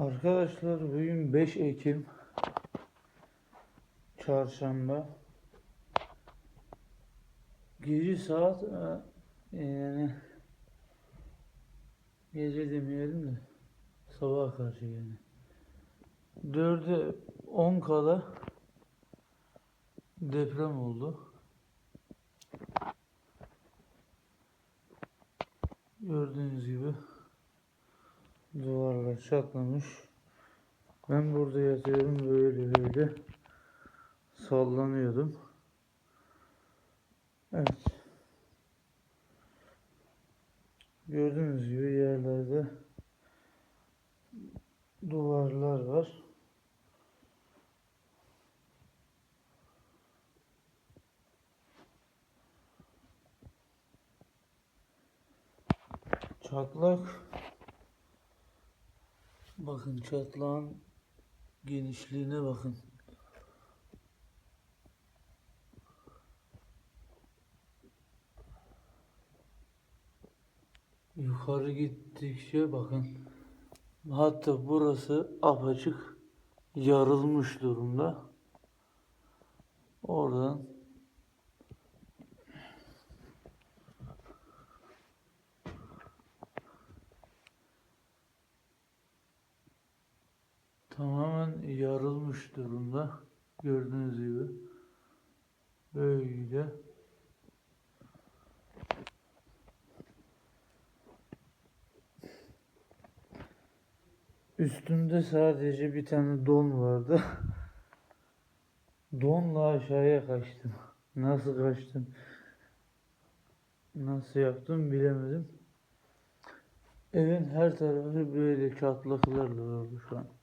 Arkadaşlar bugün 5 Ekim Çarşamba Gece saat e, yani gece demeyelim de sabaha karşı yani 4'e 10 kala deprem oldu. Gördüğünüz gibi duvarlar çatlamış. Ben burada yatıyorum böyle böyle sallanıyordum. Evet. Gördüğünüz gibi yerlerde duvarlar var. Çatlak Bakın çatlağın genişliğine bakın. Yukarı gittikçe bakın. Hatta burası apaçık yarılmış durumda. Oradan tamamen yarılmış durumda. Gördüğünüz gibi. Böyle. Üstümde sadece bir tane don vardı. Donla aşağıya kaçtım. Nasıl kaçtım? Nasıl yaptım bilemedim. Evin her tarafı böyle çatlaklarla oldu şu an.